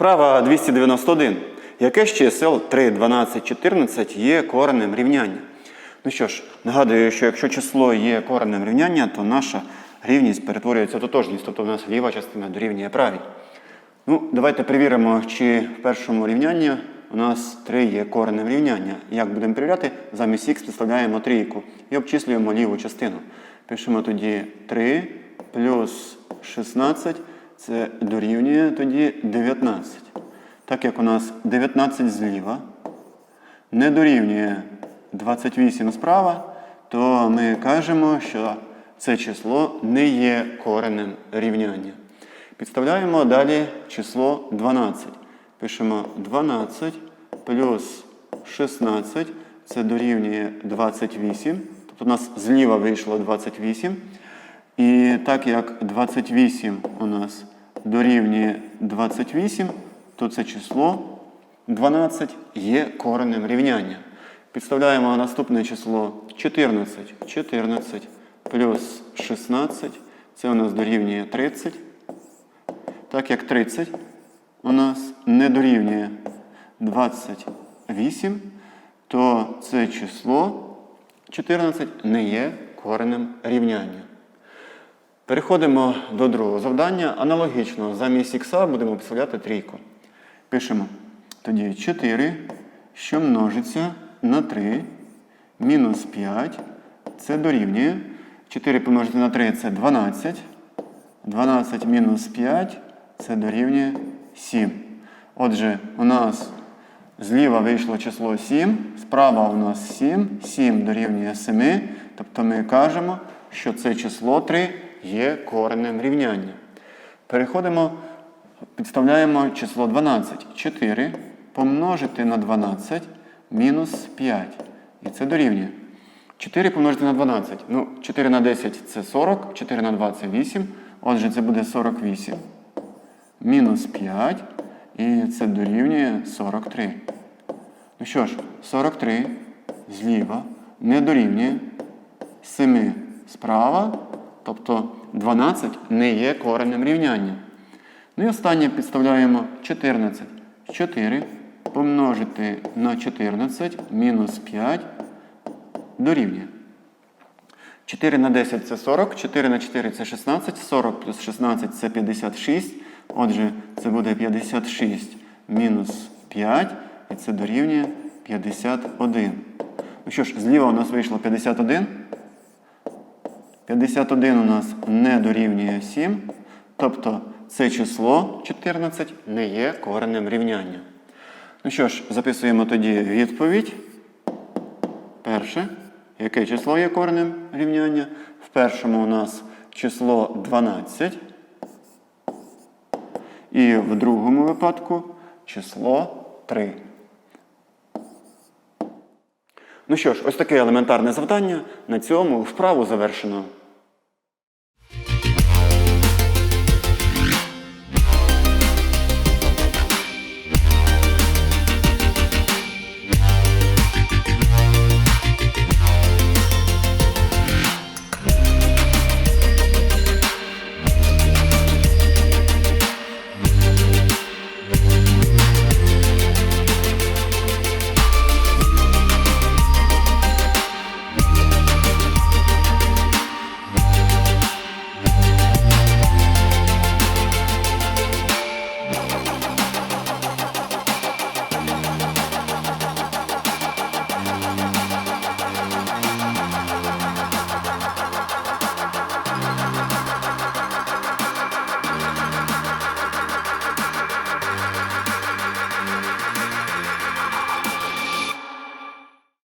Вправа 291. Яке з чисел 3, 12, 14 є коренем рівняння? Ну що ж, нагадую, що якщо число є коренем рівняння, то наша рівність перетворюється в тотожність, тобто в нас ліва частина дорівнює правій. Ну, давайте перевіримо, чи в першому рівнянні у нас 3 є коренем рівняння. Як будемо перевіряти? Замість х підставляємо трійку і обчислюємо ліву частину. Пишемо тоді 3 плюс 16, це дорівнює тоді 19. Так як у нас 19 зліва не дорівнює 28 справа, то ми кажемо, що це число не є коренем рівняння. Підставляємо далі число 12. Пишемо 12 плюс 16, це дорівнює 28. Тобто у нас зліва вийшло 28. І так як 28 у нас дорівнює 28, то це число 12 є коренем рівняння. Підставляємо наступне число 14. 14 плюс 16, це у нас дорівнює 30. Так як 30 у нас не дорівнює 28, то це число 14 не є коренем рівняння. Переходимо до другого завдання. Аналогічно, замість х будемо підставляти трійку. Пишемо тоді 4, що множиться на 3, мінус 5, це дорівнює. 4 помножити на 3 це 12. 12 мінус 5 це дорівнює 7. Отже, у нас зліва вийшло число 7, справа у нас 7, 7 дорівнює 7. Тобто ми кажемо, що це число 3 є коренем рівняння. Переходимо, підставляємо число 12. 4 помножити на 12 мінус 5. І це дорівнює. 4 помножити на 12. Ну, 4 на 10 це 40, 4 на 2 це 8. Отже, це буде 48. Мінус 5. І це дорівнює 43. Ну що ж, 43 зліва не дорівнює 7 справа. Тобто 12 не є коренем рівняння. Ну і останнє підставляємо 14. 4 помножити на 14 мінус 5 дорівнює. 4 на 10 це 40, 4 на 4 це 16, 40 плюс 16 це 56. Отже, це буде 56 мінус 5, і це дорівнює 51. Ну що ж, зліва у нас вийшло 51. 51 у нас не дорівнює 7. Тобто це число 14 не є коренем рівняння. Ну що ж, записуємо тоді відповідь. Перше. Яке число є коренем рівняння? В першому у нас число 12. І в другому випадку число 3. Ну що ж, ось таке елементарне завдання. На цьому вправу завершено.